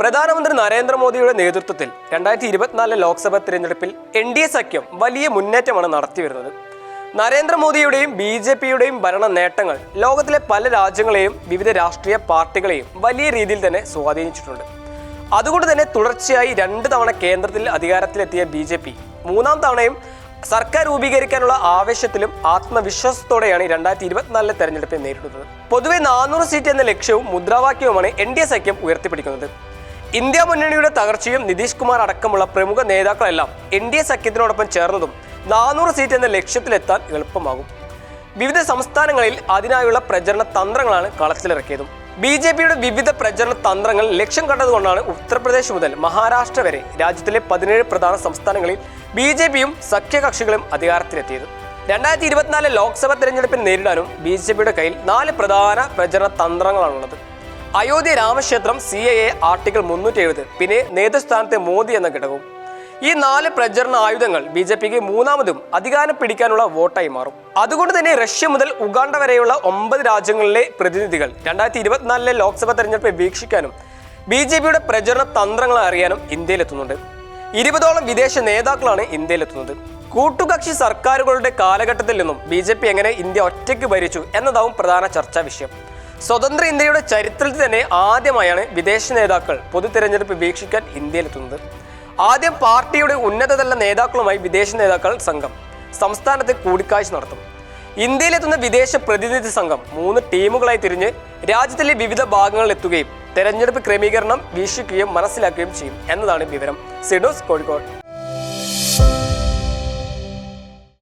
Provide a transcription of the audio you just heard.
പ്രധാനമന്ത്രി നരേന്ദ്രമോദിയുടെ നേതൃത്വത്തിൽ രണ്ടായിരത്തി ഇരുപത്തിനാലിലെ ലോക്സഭാ തിരഞ്ഞെടുപ്പിൽ എൻ ഡി എ സഖ്യം വലിയ മുന്നേറ്റമാണ് നടത്തിവരുന്നത്. നരേന്ദ്രമോദിയുടെയും ബി ജെ പിയുടെയും ഭരണ നേട്ടങ്ങൾ ലോകത്തിലെ പല രാജ്യങ്ങളെയും വിവിധ രാഷ്ട്രീയ പാർട്ടികളെയും വലിയ രീതിയിൽ തന്നെ സ്വാധീനിച്ചിട്ടുണ്ട്. അതുകൊണ്ട് തന്നെ തുടർച്ചയായി രണ്ട് തവണ കേന്ദ്രത്തിൽ അധികാരത്തിലെത്തിയ ബി ജെ പി മൂന്നാം തവണയും സർക്കാർ രൂപീകരിക്കാനുള്ള ആവേശത്തിലും ആത്മവിശ്വാസത്തോടെയാണ് രണ്ടായിരത്തി ഇരുപത്തിനാലിലെ തെരഞ്ഞെടുപ്പിനെ നേരിടുന്നത്. പൊതുവെ നാനൂറ് സീറ്റ് എന്ന ലക്ഷ്യവും മുദ്രാവാക്യവുമാണ് എൻ ഡി എ സഖ്യം ഉയർത്തിപ്പിടിക്കുന്നത്. ഇന്ത്യ മുന്നണിയുടെ തകർച്ചയും നിതീഷ് കുമാർ അടക്കമുള്ള പ്രമുഖ നേതാക്കളെല്ലാം എൻ ഡി എ സഖ്യത്തിനോടൊപ്പം ചേർന്നതും നാനൂറ് സീറ്റ് എന്ന ലക്ഷ്യത്തിലെത്താൻ എളുപ്പമാകും. വിവിധ സംസ്ഥാനങ്ങളിൽ അതിനായുള്ള പ്രചരണ തന്ത്രങ്ങളാണ് കളത്തിലിറക്കിയതും. ബി ജെ പിയുടെ വിവിധ പ്രചരണ തന്ത്രങ്ങൾ ലക്ഷ്യം കണ്ടതുകൊണ്ടാണ് ഉത്തർപ്രദേശ് മുതൽ മഹാരാഷ്ട്ര വരെ രാജ്യത്തിലെ പതിനേഴ് പ്രധാന സംസ്ഥാനങ്ങളിൽ ബി ജെ പിയും സഖ്യകക്ഷികളും അധികാരത്തിലെത്തിയത്. രണ്ടായിരത്തി ഇരുപത്തിനാല് ലോക്സഭാ തെരഞ്ഞെടുപ്പിൽ നേരിടാനും ബി ജെ പിയുടെ കയ്യിൽ നാല് പ്രധാന പ്രചരണ തന്ത്രങ്ങളാണുള്ളത്. അയോധ്യ രാമക്ഷേത്രം സി എ എ ആർട്ടിക്കിൾ മുന്നൂറ്റി എഴുപത് പിന്നെ നേതൃസ്ഥാനത്തെ മോദി എന്ന ഘടകവും. ഈ നാല് പ്രചരണ ആയുധങ്ങൾ ബി ജെ പിക്ക് മൂന്നാമതും അധികാരം പിടിക്കാനുള്ള വോട്ടായി മാറും. അതുകൊണ്ട് തന്നെ റഷ്യ മുതൽ ഉഗാണ്ട വരെയുള്ള ഒമ്പത് രാജ്യങ്ങളിലെ പ്രതിനിധികൾ രണ്ടായിരത്തി ഇരുപത്തിനാലിലെ ലോക്സഭാ തെരഞ്ഞെടുപ്പ് വീക്ഷിക്കാനും ബി ജെ പിയുടെ പ്രചരണ തന്ത്രങ്ങൾ അറിയാനും ഇന്ത്യയിലെത്തുന്നുണ്ട്. ഇരുപതോളം വിദേശ നേതാക്കളാണ് ഇന്ത്യയിലെത്തുന്നത്. കൂട്ടുകക്ഷി സർക്കാരുകളുടെ കാലഘട്ടത്തിൽ നിന്നും ബി ജെ പി എങ്ങനെ ഇന്ത്യ ഒറ്റയ്ക്ക് ഭരിച്ചു എന്നതാവും പ്രധാന ചർച്ചാ വിഷയം. സ്വതന്ത്ര ഇന്ത്യയുടെ ചരിത്രത്തിൽ തന്നെ ആദ്യമായാണ് വിദേശ നേതാക്കൾ പൊതു തെരഞ്ഞെടുപ്പ് വീക്ഷിക്കാൻ ഇന്ത്യയിലെത്തുന്നത്. ആദ്യം പാർട്ടിയുടെ ഉന്നതതല നേതാക്കളുമായി വിദേശ നേതാക്കൾ സംഘം സംസ്ഥാനത്ത് കൂടിക്കാഴ്ച നടത്തും. ഇന്ത്യയിലെത്തുന്ന വിദേശ പ്രതിനിധി സംഘം മൂന്ന് ടീമുകളായി തിരിഞ്ഞ് രാജ്യത്തിലെ വിവിധ ഭാഗങ്ങളിൽ എത്തുകയും തെരഞ്ഞെടുപ്പ് ക്രമീകരണം വീക്ഷിക്കുകയും മനസ്സിലാക്കുകയും ചെയ്യും എന്നതാണ് വിവരം. സിഡോസ് കോഴിക്കോട്.